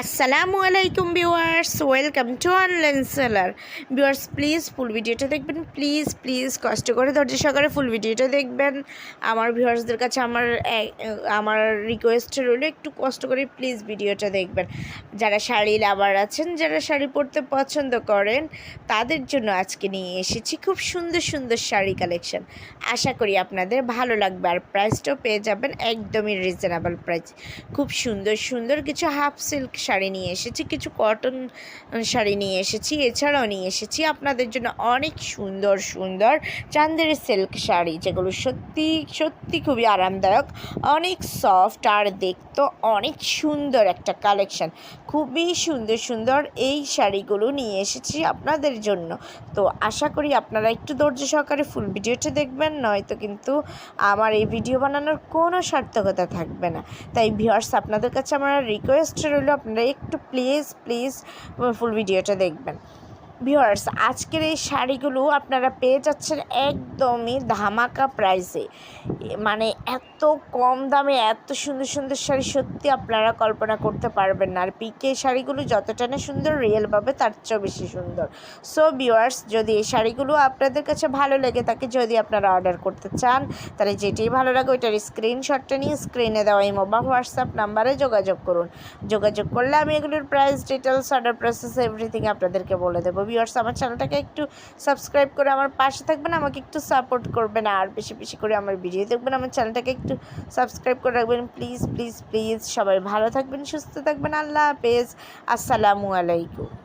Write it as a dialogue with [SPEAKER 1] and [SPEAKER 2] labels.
[SPEAKER 1] আসসালামু আলাইকুম viewers, welcome to online seller. Viewers, please full ভিডিওটা দেখবেন, প্লিজ প্লিজ কষ্ট করে, ধৈর্য সহকারে ফুল ভিডিওটা দেখবেন। আমার ভিউয়ার্সদের কাছে আমার আমার রিকোয়েস্ট রইল, একটু কষ্ট করে প্লিজ ভিডিওটা দেখবেন। যারা শাড়ি লাভার আছেন, যারা শাড়ি পরতে পছন্দ করেন, তাদের জন্য আজকে নিয়ে এসেছি খুব সুন্দর সুন্দর শাড়ি কালেকশন আশা করি আপনাদের ভালো লাগবে, আর প্রাইসটাও পেয়ে যাবেন, একদমই রিজনেবল প্রাইস খুব সুন্দর সুন্দর কিছু হাফ সিল্ক শাড়ি নিয়ে এসেছি, কিছু কটন শাড়ি নিয়ে এসেছি, এছাড়াও নিয়ে এসেছি আপনাদের জন্য অনেক সুন্দর সুন্দর চান্দের সিল্ক শাড়ি, যেগুলো সত্যি সত্যি খুবই আরামদায়ক, অনেক সফট আর দেখতো অনেক সুন্দর একটা কালেকশন খুবই সুন্দর সুন্দর এই শাড়িগুলো নিয়ে এসেছি আপনাদের জন্য। তো আশা করি আপনারা একটু ধৈর্য সহকারে ফুল ভিডিওটা দেখবেন, নয়তো কিন্তু আমার এই ভিডিও বানানোর কোনো সার্থকতা থাকবে না। তাই ভিউয়ার্স আপনাদের কাছে আমার রিকোয়েস্ট রইল আপনারা একটু প্লিজ প্লিজ ফুল ভিডিওটা দেখবেন। ভিউয়ার্স আজকের এই শাড়িগুলো আপনারা পেয়ে যাচ্ছেন একদমই ধামাকা প্রাইসে মানে এত কম দামে এত সুন্দর সুন্দর শাড়ি সত্যি আপনারা কল্পনা করতে পারবেন না। আর পিকে শাড়িগুলো যতটা না সুন্দর রিয়েলভাবে তার চেয়েও বেশি সুন্দর। সো ভিউয়ার্স যদি এই শাড়িগুলো আপনাদের কাছে ভালো লেগে থাকে, যদি আপনারা অর্ডার করতে চান, তাহলে যেটাই ভালো লাগে, ওইটার স্ক্রিনশটটা নিয়ে স্ক্রিনে দেওয়া এই মোবাইল হোয়াটসঅ্যাপ নাম্বারে যোগাযোগ করুন। যোগাযোগ করলে আমি এগুলোর price details order process everything আপনাদেরকে বলে দেবো। ভিউয়ার্স আমার চ্যানেলটাকে একটু সাবস্ক্রাইব করে আমার পাশে থাকবেন, আমাকে একটু সাপোর্ট করবেন, আর বেশি বেশি করে আমার ভিডিও দেখবেন, আমার চ্যানেলটাকে একটু সাবস্ক্রাইব করে রাখবেন। প্লিজ প্লিজ প্লিজ সবাই ভালো থাকবেন, সুস্থ থাকবেন, আল্লাহ হাফেজ, আসসালামু আলাইকুম।